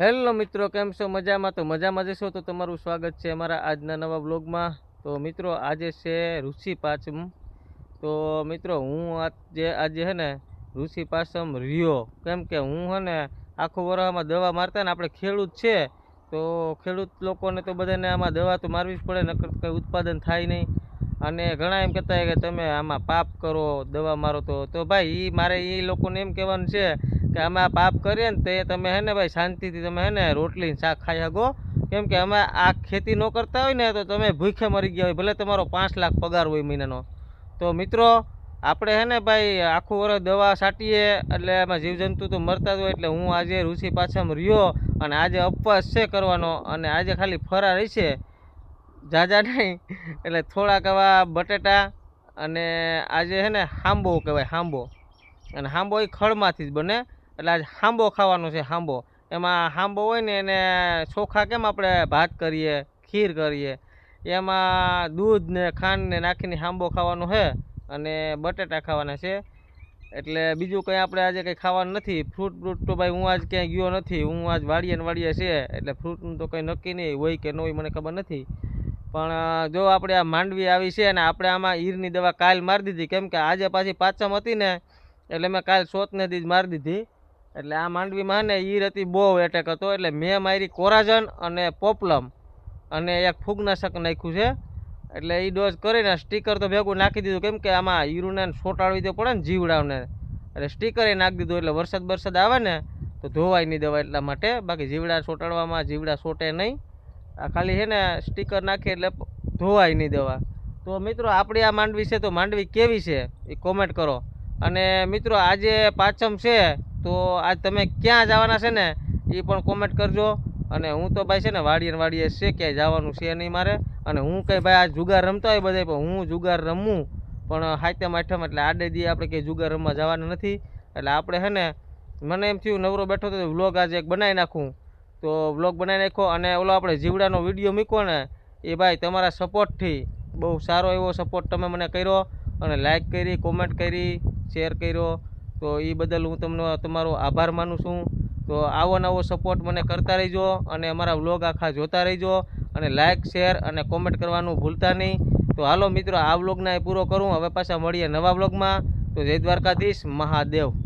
Hello મિત્રો, કેમ છો? મજામાં? તો મજામાં જશો તો તમારું સ્વાગત છે અમારા આજના નવા બ્લોગમાં તો મિત્રો, આજે છે ઋષિ પાચમ તો મિત્રો, હું આજે આજે છે ને, ઋષિ પાચમ રહ્યો. કેમ કે હું છે ને, આખું વરહમાં દવા મારતા ને, આપણે ખેડૂત છે. તો ખેડૂત લોકોને તો બધાને આમાં દવા તો મારવી જ પડે, નકર કંઈ ઉત્પાદન થાય નહીં. અને ઘણા એમ કહેતા કે તમે આમાં પાપ કરો, દવા મારો તો. તો ભાઈ એ મારે એ લોકોને એમ કહેવાનું છે કે અમે આ પાપ કરીએ ને તે તમે હે ને ભાઈ શાંતિથી તમે હે ને રોટલી શાક ખાઈ શકો. કેમ કે અમે આ ખેતી ન કરતા હોય ને તો તમે ભૂખે મરી ગયા હોય, ભલે તમારો પાંચ લાખ પગાર હોય મહિનાનો. તો મિત્રો, આપણે હે ને ભાઈ આખું વર્ષ દવા છાંટીએ એટલે એમાં જીવજંતુ તો મરતા જ હોય એટલે હું આજે ઋષિ પાછમ રહ્યો અને આજે અપવાસ છે કરવાનો અને આજે ખાલી ફરા છે. જાજા નહીં, એટલે થોડાક એવા બટેટા અને આજે હે ને હાંબો કહેવાય, હાંબો. અને હાંબો એ ખળમાંથી જ બને. એટલે આજે હાંબો ખાવાનો છે, હાંબો. એમાં હાંબો હોય ને એને ચોખા કેમ આપણે ભાત કરીએ, ખીર કરીએ? એમાં દૂધ ને ખાંડ ને નાખીને હાંબો ખાવાનો છે અને બટેટા ખાવાના છે. એટલે બીજું કંઈ આપણે આજે કંઈ ખાવાનું નથી. ફ્રૂટ બ્રૂટ તો ભાઈ હું આજ ક્યાંય ગયો નથી. હું આજ વાડીએ ને વાડીએ છે, એટલે ફ્રૂટનું તો કંઈ નક્કી નહીં, હોય કે ન હોય મને ખબર નથી. પણ જો આપણે આ માંડવી આવી છે અને આપણે આમાં ઈરની દવા કાલ મારી દીધી. કેમ કે આજે પાછી પાચમ હતી ને, એટલે મેં કાલ સોતને દી જ મારી દીધી. એટલે આ માંડવીમાં ને ઈર હતી બહુ એટેક હતો. એટલે મેં મારી કોરાજન અને પોપલમ અને એક ફૂગનાશક નાખ્યું છે. એટલે એ ડોઝ કરીને સ્ટીકર તો ભેગું નાખી દીધું. કેમ કે આમાં ઈરુને સોટાડવી તો પડે ને જીવડાવને. એટલે સ્ટીકરે નાખી દીધું. એટલે વરસાદ બરસાદ આવે ને તો ધોવાય નહીં દેવાય એટલા માટે. બાકી જીવડા સોટાડવામાં જીવડા સોટે નહીં. આ ખાલી છે ને સ્ટીકર નાખીએ એટલે ધોવાય નહીં દેવા. તો મિત્રો, આપણી આ માંડવી છે તો માંડવી કેવી છે? એ કોમેન્ટ કરો. અને મિત્રો આજે પાછમ છે, તો આજ તમે ક્યાં જવાના છે ને, એ પણ કોમેન્ટ કરજો. અને હું તો ભાઈ છે ને વાડીએ વાડીએ છે, ક્યાંય જવાનું છે નહીં મારે. અને હું કંઈ ભાઈ આ જુગાર રમતા હોય બધા પણ હું જુગાર રમું. પણ હાથમ આઠમ એટલે આડે દી આપણે કંઈ જુગાર રમવા જવાના નથી. એટલે આપણે છે ને, મને એમ થયું, નવરો બેઠો તો વ્લોગ આજે એક બનાવી નાખું. તો વ્લોગ બનાવી નાખ્યો અને ઓલો આપણે જીવડાનો વીડિયો મૂક્યો ને, એ ભાઈ તમારા સપોર્ટથી બહુ સારો એવો સપોર્ટ તમે મને કર્યો. અને લાઈક કરી કોમેન્ટ કરી. શેર કર્યો. તો એ બદલ હું તમને તમારો આભાર માનું છું. તો આવો નવો સપોર્ટ મને કરતા રહીજો અને અમારા વ્લોગ આખા જોતા રહીજો અને લાઇક શેર અને કોમેન્ટ કરવાનું ભૂલતા નહીં. તો હાલો મિત્રો, આ વ્લોગને પૂરો કરું. હવે પાછા મળીએ નવા વ્લોગમાં તો જય દ્વારકાધીશ, મહાદેવ.